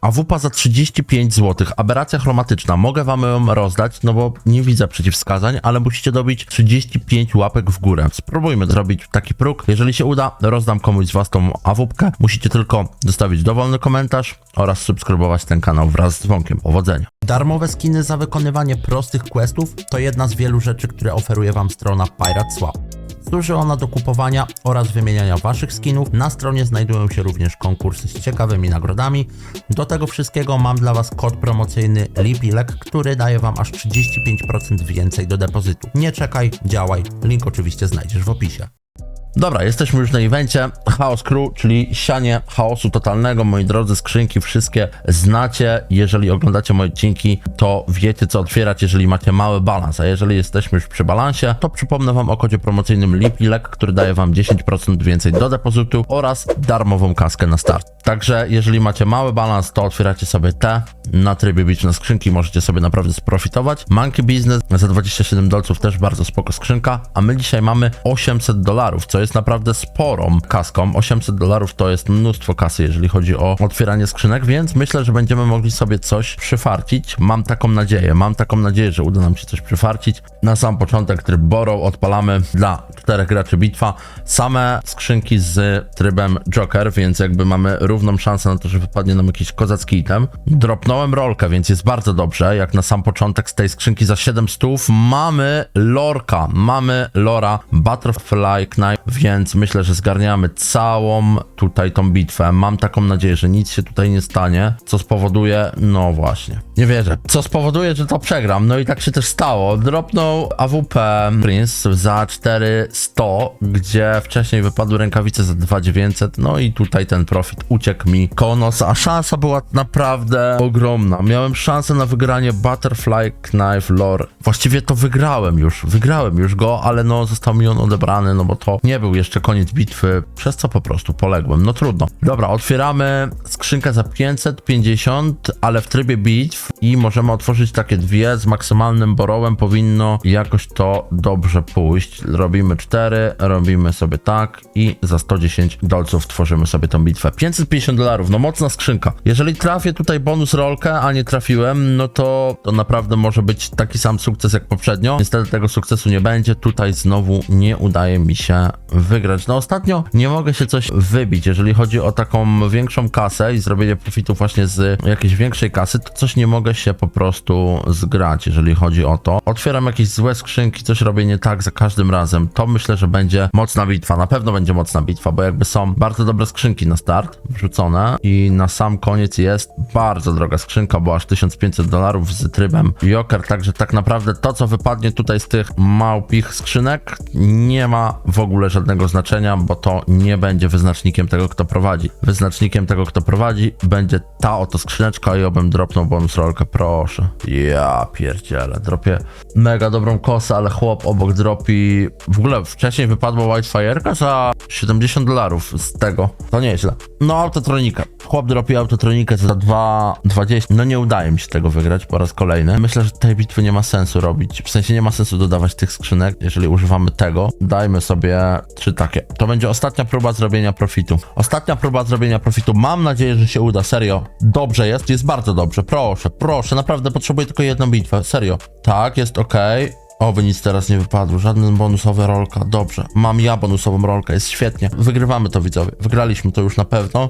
AWP za 35 zł, aberracja chromatyczna. Mogę wam ją rozdać, no bo nie widzę przeciwwskazań, ale musicie dobić 35 łapek w górę. Spróbujmy zrobić taki próg. Jeżeli się uda, rozdam komuś z was tą AWP. Musicie tylko zostawić dowolny komentarz oraz subskrybować ten kanał wraz z dzwonkiem. Powodzenia. Darmowe skiny za wykonywanie prostych questów to jedna z wielu rzeczy, które oferuje wam strona Pirate Swap. Służy ona do kupowania oraz wymieniania waszych skinów. Na stronie znajdują się również konkursy z ciekawymi nagrodami. Do tego wszystkiego mam dla was kod promocyjny Lipilek, który daje wam aż 35% więcej do depozytu. Nie czekaj, działaj. Link oczywiście znajdziesz w opisie. Dobra, jesteśmy już na evencie Chaos Crew, czyli sianie chaosu totalnego. Moi drodzy, skrzynki wszystkie znacie. Jeżeli oglądacie moje odcinki, to wiecie co otwierać, jeżeli macie mały balans. A jeżeli jesteśmy już przy balansie, to przypomnę wam o kodzie promocyjnym Lipilek, który daje wam 10% więcej do depozytu oraz darmową kaskę na start. Także jeżeli macie mały balans, to otwieracie sobie te na trybie na skrzynki, możecie sobie naprawdę sprofitować. Monkey Business za 27 dolców też bardzo spoko skrzynka, a my dzisiaj mamy 800 dolarów, co jest naprawdę sporą kaską. 800 dolarów to jest mnóstwo kasy, jeżeli chodzi o otwieranie skrzynek, więc myślę, że będziemy mogli sobie coś przyfarcić. Mam taką nadzieję, mam taką nadzieję, że uda nam się coś przyfarcić. Na sam początek tryb Borrow odpalamy dla czterech graczy bitwa. Same skrzynki z trybem Joker, więc jakby mamy równą szansę na to, że wypadnie nam jakiś kozacki item. Dropnąłem rolkę, więc jest bardzo dobrze. Jak na sam początek z tej skrzynki za 7 stów mamy lorka, mamy lora Butterfly Knife, więc myślę, że zgarniamy całą tutaj tą bitwę. Mam taką nadzieję, że nic się tutaj nie stanie, co spowoduje, no właśnie, nie wierzę, co spowoduje, że to przegram. No i tak się też stało. Dropnął AWP Prince za 4100, gdzie wcześniej wypadły rękawice za 2900, no i tutaj ten profit uciekł mi koło nosa, a szansa była naprawdę ogromna. Miałem szansę na wygranie Butterfly Knife Lore. Właściwie to wygrałem już, wygrałem już go, ale no został mi on odebrany, no bo to nie był jeszcze koniec bitwy, przez co po prostu poległem. No trudno. Dobra, otwieramy skrzynkę za 550, ale w trybie bitw i możemy otworzyć takie dwie z maksymalnym borowem. Powinno jakoś to dobrze pójść. Robimy 4, robimy sobie tak i za 110 dolców tworzymy sobie tą bitwę. 550 dolarów, no mocna skrzynka. Jeżeli trafię tutaj bonus rolkę, a nie trafiłem, no to, to naprawdę może być taki sam sukces jak poprzednio. Niestety tego sukcesu nie będzie. Tutaj znowu nie udaje mi się wygrać. No ostatnio nie mogę się coś wybić. Jeżeli chodzi o taką większą kasę i zrobienie profitu właśnie z jakiejś większej kasy, to coś nie mogę się po prostu zgrać, jeżeli chodzi o to. Otwieram jakieś złe skrzynki, coś robię nie tak za każdym razem. To myślę, że będzie mocna bitwa. Na pewno będzie mocna bitwa, bo jakby są bardzo dobre skrzynki na start wrzucone i na sam koniec jest bardzo droga skrzynka, bo aż 1500 dolarów z trybem Joker, także tak naprawdę to, co wypadnie tutaj z tych małpich skrzynek, nie ma w ogóle żadnego znaczenia, bo to nie będzie wyznacznikiem tego, kto prowadzi. Wyznacznikiem tego, kto prowadzi, będzie ta oto skrzyneczka i obym dropnął bonus rolkę, proszę. Ja pierdzielę, dropię mega dobrą kosę, ale chłop obok dropi... W ogóle wcześniej wypadła Whitefire'ka za 70 dolarów z tego. To nieźle. No, autotronika. Chłop dropi autotronikę za 2,20. No nie udaje mi się tego wygrać po raz kolejny. Myślę, że tej bitwy nie ma sensu robić. W sensie nie ma sensu dodawać tych skrzynek, jeżeli używamy tego. Dajmy sobie trzy takie. To będzie ostatnia próba zrobienia profitu. Ostatnia próba zrobienia profitu. Mam nadzieję, że się uda. Serio. Dobrze jest. Jest bardzo dobrze. Proszę, proszę. Naprawdę potrzebuję tylko jedną bitwę. Serio. Tak, jest ok. Oby nic teraz nie wypadło, żaden bonusowy rolka. Dobrze, mam ja bonusową rolkę, jest świetnie. Wygrywamy to widzowie, wygraliśmy to już na pewno.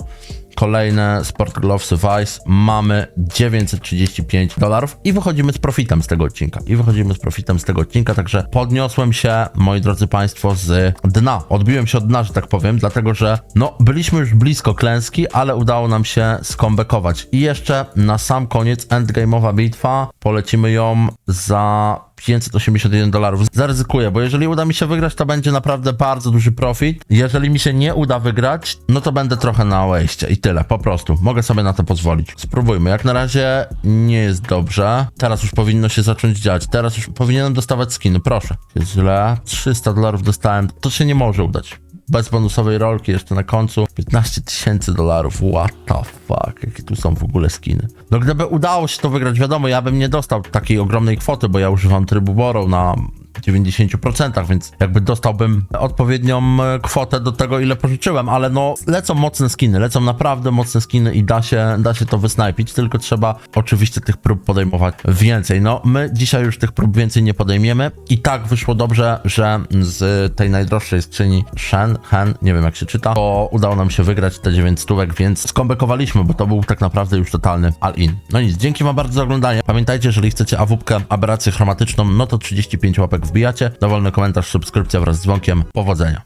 Kolejne Sport Gloves Vice. Mamy 935 dolarów i wychodzimy z profitem z tego odcinka. I wychodzimy z profitem z tego odcinka, także podniosłem się, moi drodzy Państwo, z dna. Odbiłem się od dna, że tak powiem, dlatego że no, byliśmy już blisko klęski, ale udało nam się skombekować. I jeszcze na sam koniec endgame'owa bitwa. Polecimy ją za 581 dolarów. Zaryzykuję, bo jeżeli uda mi się wygrać, to będzie naprawdę bardzo duży profit. Jeżeli mi się nie uda wygrać, no to będę trochę na łejście i tyle, po prostu. Mogę sobie na to pozwolić. Spróbujmy. Jak na razie nie jest dobrze. Teraz już powinno się zacząć dziać. Teraz już powinienem dostawać skiny, proszę. Jest źle. 300 dolarów dostałem. To się nie może udać bez bonusowej rolki jeszcze na końcu 15 tysięcy dolarów. What the fuck? Są w ogóle skiny? No gdyby udało się to wygrać, wiadomo, ja bym nie dostał takiej ogromnej kwoty, bo ja używam trybu Borrow na 90%, więc jakby dostałbym odpowiednią e, kwotę do tego, ile pożyczyłem, ale no lecą mocne skiny, lecą naprawdę mocne skiny i da się, da się to wysnajpić, tylko trzeba oczywiście tych prób podejmować więcej. No my dzisiaj już tych prób więcej nie podejmiemy i tak wyszło dobrze, że z tej najdroższej skrzyni Shen, Hen, nie wiem jak się czyta, to udało nam się wygrać te 9 stówek, więc skombekowaliśmy, bo to był tak naprawdę już totalny all-in. No nic, dzięki wam bardzo za oglądanie. Pamiętajcie, jeżeli chcecie awupkę, aberrację chromatyczną, no to 35 łapek wbijacie, dowolny komentarz, subskrypcja wraz z dzwonkiem. Powodzenia.